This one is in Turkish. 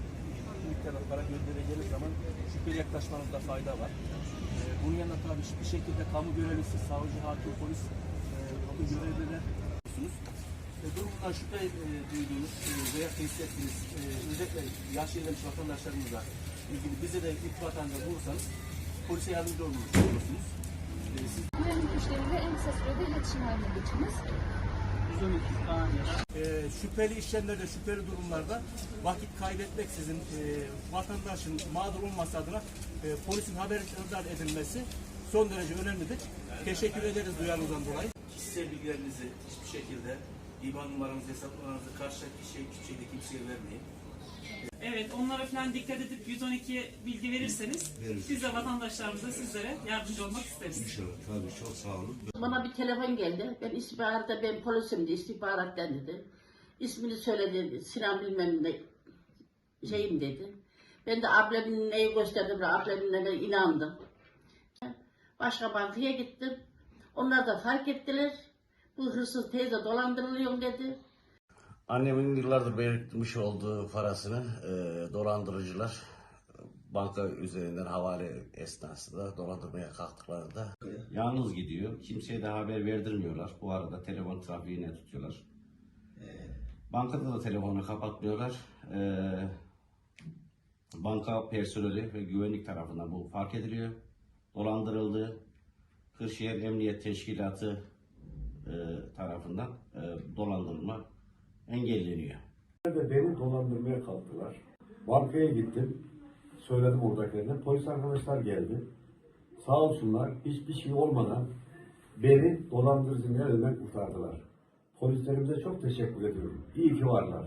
bir miktarda para göndereceğiniz zaman şüpheli yaklaşmanızda fayda var. Ee, bunun yanında tabii bir şekilde kamu görevlisi, savcı, hakim, polis e, kamu görevliler yapıyorsunuz. E, durumundan şüphe e, duyduğunuz e, veya tespit ettiğiniz e, özellikle yaş ilerlemiş vatandaşlarımızla ilgili bize de irtibatanda bulursanız polise yardımcı olursunuz. E, siz Güvenlik güçleriyle en kısa sürede iletişim haline geçiniz. E, şüpheli işlemlerde, şüpheli durumlarda vakit kaybetmeksizin e, vatandaşın mağdur olması adına e, polisin haberdar edilmesi son derece önemlidir. Teşekkür ederiz duyarınızdan dolayı. Kişisel bilgilerinizi hiçbir şekilde IBAN numaranızı, hesap numaranızı karşıdaki kişiye hiçbir şekilde kimseye vermeyin. Evet, onlara falan dikkat edip 112'ye bilgi verirseniz biz de vatandaşlarımıza sizlere yardımcı olmak isteriz. İnşallah tabii çok sağ olun. Bana bir telefon geldi. Ben istihbaratta ben polisim de istihbarattan dedi. İsmini söyledi. Sinan bilmem ne şeyim dedi. Ben de ablamın neyi gösterdim. Ablamın ne inandım. Başka bankaya gittim. Onlar da fark ettiler. Bu hırsız teyze dolandırılıyor dedi. Annemin yıllardır biriktirmiş olduğu parasını e, dolandırıcılar banka üzerinden havale esnasında dolandırmaya kalktıklarında yalnız gidiyor. Kimseye de haber verdirmiyorlar. Bu arada telefon trafiğine tutuyorlar. Bankada da telefonu kapatmıyorlar. E, banka personeli ve güvenlik tarafından bu fark ediliyor. Dolandırıldı. Kırşehir Emniyet Teşkilatı e, tarafından e, dolandırılma engelleniyor. beni dolandırmaya kalktılar. Bankaya gittim. Söyledim oradakilerine. Polis arkadaşlar geldi. Sağ olsunlar hiçbir şey olmadan beni dolandırıcının elinden kurtardılar. Polislerimize çok teşekkür ediyorum. İyi ki varlar.